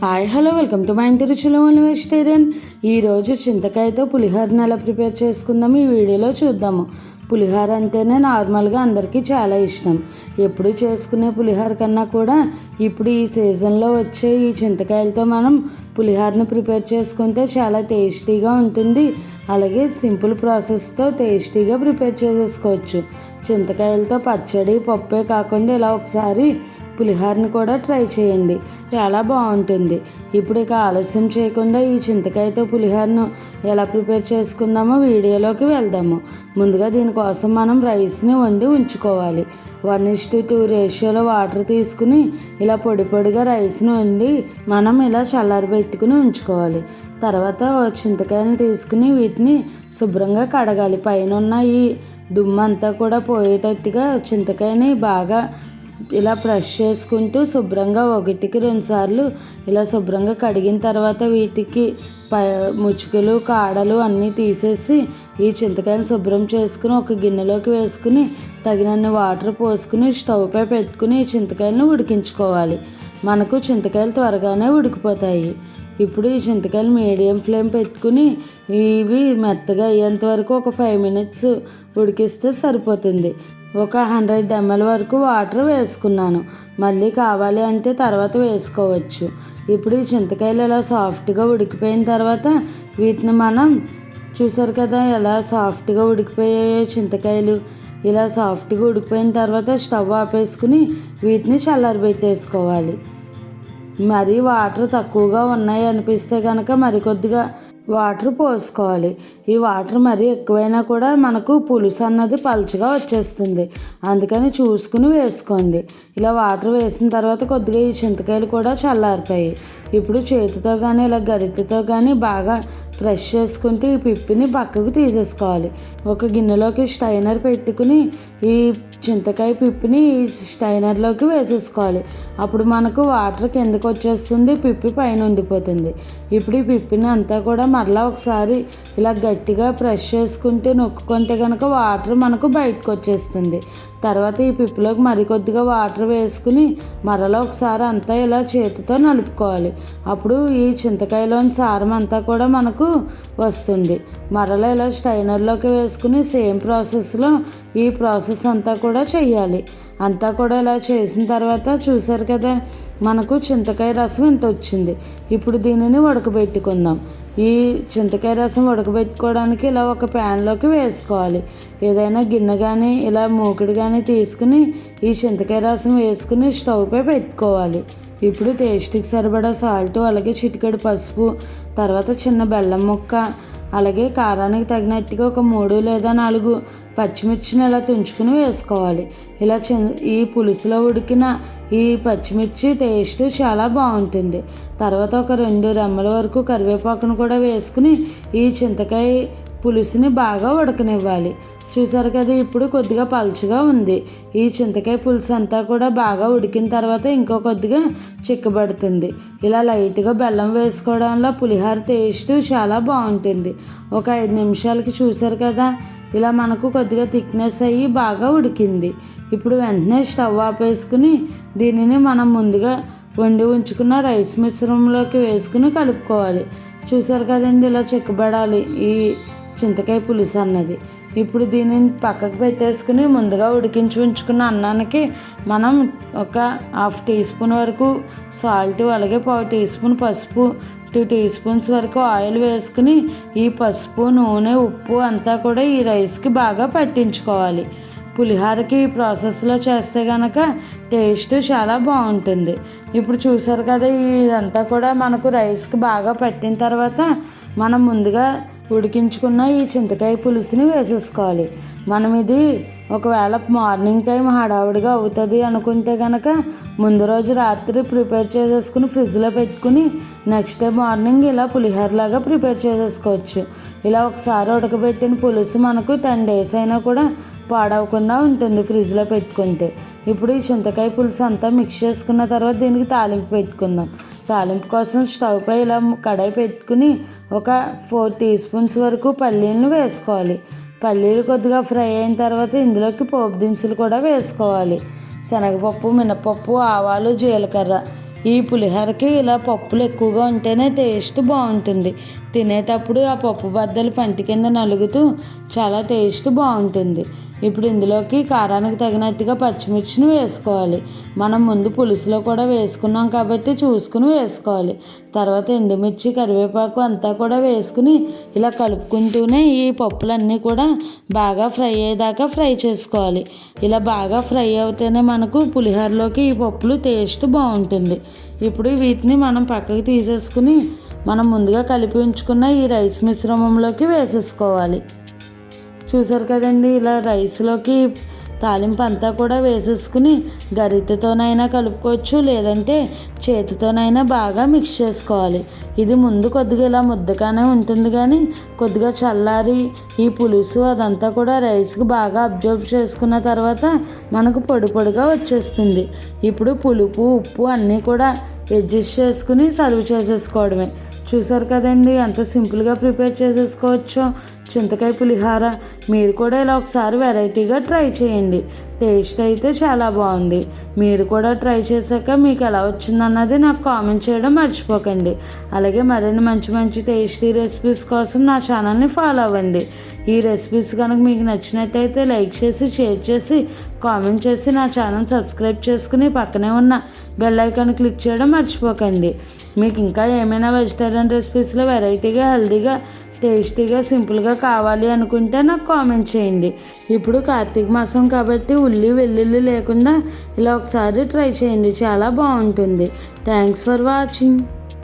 Hi hello welcome to my ఇంటి రుచులు vegetarian ఈరోజు చింతకాయతో పులిహోరని ఎలా ప్రిపేర్ చేసుకుందాం? ఈ వీడియోలో చూద్దాము. పులిహోర అంటేనే నార్మల్గా అందరికీ చాలా ఇష్టం. ఎప్పుడు చేసుకునే పులిహోర కన్నా కూడా ఇప్పుడు ఈ సీజన్లో వచ్చే ఈ చింతకాయలతో మనం పులిహోరని ప్రిపేర్ చేసుకుంటే చాలా టేస్టీగా ఉంటుంది. అలాగే సింపుల్ ప్రాసెస్తో టేస్టీగా ప్రిపేర్ చేసేసుకోవచ్చు. చింతకాయలతో పచ్చడి పప్పే కాకుండా ఇలా ఒకసారి పులిహోరని కూడా ట్రై చేయండి. చాలా బాగుంటుంది. ఇప్పుడు ఇక ఆలస్యం చేయకుండా ఈ చింతకాయతో పులిహోరను ఎలా ప్రిపేర్ చేసుకుందామో వీడియోలోకి వెళ్దాము. ముందుగా దీనికోసం మనం రైస్ని వండి ఉంచుకోవాలి. వన్ ఇస్ టూ రేషియోలో వాటర్ తీసుకుని ఇలా పొడి పొడిగా రైస్ని వండి మనం ఇలా చల్లారబెట్టుకుని ఉంచుకోవాలి. తర్వాత చింతకాయలు తీసుకుని వీటిని శుభ్రంగా కడగాలి. పైన ఉన్న ఈ దుమ్మంతా కూడా పోయేటట్టుగా చింతకాయని బాగా ఇలా బ్రష్ చేసుకుంటూ శుభ్రంగా ఒకటికి రెండు సార్లు ఇలా శుభ్రంగా కడిగిన తర్వాత వీటికి ప ముచ్చుకలు కాడలు అన్నీ తీసేసి ఈ చింతకాయలు శుభ్రం చేసుకుని ఒక గిన్నెలోకి వేసుకుని తగినన్ని వాటర్ పోసుకుని స్టవ్పై పెట్టుకుని ఈ చింతకాయలను ఉడికించుకోవాలి. మనకు చింతకాయలు త్వరగానే ఉడికిపోతాయి. ఇప్పుడు ఈ చింతకాయలు మీడియం ఫ్లేమ్ పెట్టుకుని ఇవి మెత్తగా అయ్యేంత వరకు ఒక ఫైవ్ మినిట్స్ ఉడికిస్తే సరిపోతుంది. ఒక హండ్రెడ్ ఎంఎల్ వరకు వాటర్ వేసుకున్నాను. మళ్ళీ కావాలి అంటే తర్వాత వేసుకోవచ్చు. ఇప్పుడు ఈ చింతకాయలు ఇలా సాఫ్ట్గా ఉడికిపోయిన తర్వాత వీటిని మనం చూసారు కదా ఎలా సాఫ్ట్గా ఉడికిపోయాయో చింతకాయలు. ఇలా సాఫ్ట్గా ఉడికిపోయిన తర్వాత స్టవ్ ఆపేసుకుని వీటిని చల్లారబెట్టేసుకోవాలి మరి వాటర్ తక్కువగా ఉన్నాయి అనిపిస్తే కనుక మరికొద్దిగా వాటర్ పోసుకోవాలి. ఈ వాటర్ మరీ ఎక్కువైనా కూడా మనకు పులుసు అన్నది పలుచగా వచ్చేస్తుంది. అందుకని చూసుకుని వేసుకోండి. ఇలా వాటర్ వేసిన తర్వాత కొద్దిగా ఈ చింతకాయలు కూడా చల్లారుతాయి. ఇప్పుడు చేతితో కానీ ఇలా గరిటెతో కానీ బాగా ఫ్రెష్ చేసుకుంటే ఈ పిప్పిని పక్కకు తీసేసుకోవాలి. ఒక గిన్నెలోకి స్టైనర్ పెట్టుకుని ఈ చింతకాయ పిప్పిని ఈ స్టైనర్లోకి వేసేసుకోవాలి. అప్పుడు మనకు వాటర్ కిందకు వచ్చేస్తుంది పిప్పి పైన ఉండిపోతుంది. ఇప్పుడు ఈ పిప్పిని అంతా కూడా మరలా ఒకసారి ఇలా గట్టిగా ప్రెష్ చేసుకుంటే నొక్కుంటే కనుక వాటర్ మనకు బయటకు వచ్చేస్తుంది. తర్వాత ఈ పిప్పులోకి మరికొద్దిగా వాటర్ వేసుకుని మరలా ఒకసారి అంతా ఇలా చేతితో నలుపుకోవాలి. అప్పుడు ఈ చింతకాయలోని సారం అంతా కూడా మనకు వస్తుంది. మరలా ఇలా స్టైనర్లోకి వేసుకుని సేమ్ ప్రాసెస్లో ఈ ప్రాసెస్ అంతా కూడా చేయాలి అంతా కూడా ఇలా చేసిన తర్వాత చూసారు కదా మనకు చింతకాయ రసం ఇంత వచ్చింది. ఇప్పుడు దీనిని ఉడకబెట్టుకుందాం. ఈ చింతకాయ రసం ఉడకబెట్టుకోవడానికి ఇలా ఒక ప్యాన్లోకి వేసుకోవాలి. ఏదైనా గిన్నె కానీ ఇలా మూకుడు కానీ తీసుకుని ఈ చింతకాయ రసం వేసుకుని స్టవ్పై పెట్టుకోవాలి. ఇప్పుడు టేస్ట్కి సరిపడా సాల్ట్ అలాగే చిటికెడు పసుపు తర్వాత చిన్న బెల్లం ముక్క అలాగే కారానికి తగినట్టుగా ఒక మూడు లేదా నాలుగు పచ్చిమిర్చిని ఇలా తుంచుకుని వేసుకోవాలి. ఇలా చి ఈ పులుసులో ఉడికిన ఈ పచ్చిమిర్చి టేస్ట్ చాలా బాగుంటుంది. తర్వాత ఒక రెండు రెమ్మల వరకు కరివేపాకును కూడా వేసుకుని ఈ చింతకాయ పులుసుని బాగా ఉడకనివ్వాలి. చూసారు కదా ఇప్పుడు కొద్దిగా పలుచగా ఉంది. ఈ చింతకాయ పులుసు అంతా కూడా బాగా ఉడికిన తర్వాత ఇంకో కొద్దిగా చిక్కబడుతుంది. ఇలా లైట్గా బెల్లం వేసుకోవడంలో పులిహార పులిహోర టేస్ట్ చాలా బాగుంటుంది. ఒక ఐదు నిమిషాలకి చూసారు కదా ఇలా మనకు కొద్దిగా థిక్నెస్ అయ్యి బాగా ఉడికింది. ఇప్పుడు వెంటనే స్టవ్ ఆపేసుకుని దీనిని మనం ముందుగా వండి ఉంచుకున్న రైస్ మిశ్రమంలోకి వేసుకుని కలుపుకోవాలి. చూసారు కదండి ఇలా చిక్కబడాలి. ఈ చింతకాయ పులుసు అన్నది. ఇప్పుడు దీనిని పక్కకు పెట్టేసుకుని ముందుగా ఉడికించి ఉంచుకున్న అన్నానికి మనం ఒక హాఫ్ టీ స్పూన్ వరకు సాల్ట్ అలాగే పావు టీ స్పూన్ పసుపు టూ టీ స్పూన్స్ వరకు ఆయిల్ వేసుకుని ఈ పసుపు నూనె ఉప్పు అంతా కూడా ఈ రైస్కి బాగా పట్టించుకోవాలి. పులిహోరకి ఈ ప్రాసెస్లో చేస్తే కనుక టేస్ట్ చాలా బాగుంటుంది. ఇప్పుడు చూసారు కదా ఇదంతా కూడా మనకు రైస్కి బాగా పట్టిన తర్వాత మనం ముందుగా ఉడికించుకున్న ఈ చింతకాయ పులుసుని వేసేసుకోవాలి. మనం ఇది ఒకవేళ మార్నింగ్ టైం హడావుడిగా అవుతుంది అనుకుంటే కనుక ముందు రోజు రాత్రి ప్రిపేర్ చేసేసుకుని ఫ్రిడ్జ్లో పెట్టుకుని నెక్స్ట్ డే మార్నింగ్ ఇలా పులిహోరలాగా ప్రిపేర్ చేసేసుకోవచ్చు. ఇలా ఒకసారి ఉడకబెట్టిన పులుసు మనకు టెన్ డేస్ అయినా కూడా పాడవకుండా ఉంటుంది ఫ్రిడ్జ్లో పెట్టుకుంటే. ఇప్పుడు ఈ చింతకాయ పులుసు అంతా మిక్స్ చేసుకున్న తర్వాత దీనికి తాలింపు పెట్టుకుందాం. తాలింపు కోసం స్టవ్ పై ఇలా కడాయి పెట్టుకుని ఒక ఫోర్ టీ స్పూన్స్ వరకు పల్లీలను వేసుకోవాలి. పల్లీలు కొద్దిగా ఫ్రై అయిన తర్వాత ఇందులోకి పోపు దినుసులు కూడా వేసుకోవాలి. శనగపప్పు మినపప్పు ఆవాలు జీలకర్ర. ఈ పులిహోరకి ఇలా పప్పులు ఎక్కువగా ఉంటేనే టేస్ట్ బాగుంటుంది. తినేటప్పుడు ఆ పప్పు బద్దలు పంటి కింద నలుగుతూ చాలా టేస్ట్ బాగుంటుంది. ఇప్పుడు ఇందులోకి కారానికి తగినట్టుగా పచ్చిమిర్చిని వేసుకోవాలి. మనం ముందు పులుసులో కూడా వేసుకున్నాం కాబట్టి చూసుకుని వేసుకోవాలి. తర్వాత ఎండుమిర్చి కరివేపాకు అంతా కూడా వేసుకుని ఇలా కలుపుకుంటూనే ఈ పప్పులన్నీ కూడా బాగా ఫ్రై అయ్యేదాకా ఫ్రై చేసుకోవాలి. ఇలా బాగా ఫ్రై అవుతేనే మనకు పులిహోరలోకి ఈ పప్పులు టేస్ట్ బాగుంటుంది. ఇప్పుడు వీటిని మనం పక్కకి తీసేసుకుని మనం ముందుగా కలిపి ఉంచుకున్న ఈ రైస్ మిశ్రమంలోకి వేసేసుకోవాలి. చూసారు కదండి ఇలా రైస్లోకి తాలింపు అంతా కూడా వేసేసుకుని గరిటెతోనైనా కలుపుకోవచ్చు లేదంటే చేతితోనైనా బాగా మిక్స్ చేసుకోవాలి. ఇది ముందు కొద్దిగా ఇలా ముద్దగానే ఉంటుంది కానీ కొద్దిగా చల్లారి ఈ పులుసు అదంతా కూడా రైస్కి బాగా అబ్జర్వ్ చేసుకున్న తర్వాత మనకు పొడి పొడిగా వచ్చేస్తుంది. ఇప్పుడు పులుపు ఉప్పు అన్నీ కూడా అడ్జస్ట్ చేసుకుని సర్వ్ చేసేసుకోవడమే. చూసారు కదండి ఎంత సింపుల్గా ప్రిపేర్ చేసేసుకోవచ్చో. చింతకాయ పులిహార మీరు కూడా ఇలా ఒకసారి వెరైటీగా ట్రై చేయండి. టేస్ట్ అయితే చాలా బాగుంది. మీరు కూడా ట్రై చేశాక మీకు ఎలా వచ్చిందన్నది నాకు కామెంట్ చేయడం మర్చిపోకండి. అలాగే మరిన్ని మంచి మంచి టేస్టీ రెసిపీస్ కోసం నా ఛానల్ని ఫాలో అవ్వండి. ఈ రెసిపీస్ కనుక మీకు నచ్చినట్టయితే లైక్ చేసి షేర్ చేసి కామెంట్ చేసి నా ఛానల్ సబ్స్క్రైబ్ చేసుకుని పక్కనే ఉన్న బెల్ ఐకాన్ క్లిక్ చేయడం మర్చిపోకండి. మీకు ఇంకా ఏమైనా వెజిటేరియన్ రెసిపీస్లో వెరైటీగా హెల్దీగా టేస్టీగా సింపుల్గా కావాలి అనుకుంటే నాకు కామెంట్ చేయండి. ఇప్పుడు కార్తీక మాసం కాబట్టి ఉల్లి వెల్లుల్లి లేకుండా ఇలా ఒకసారి ట్రై చేయండి. చాలా బాగుంటుంది. Thanks for watching.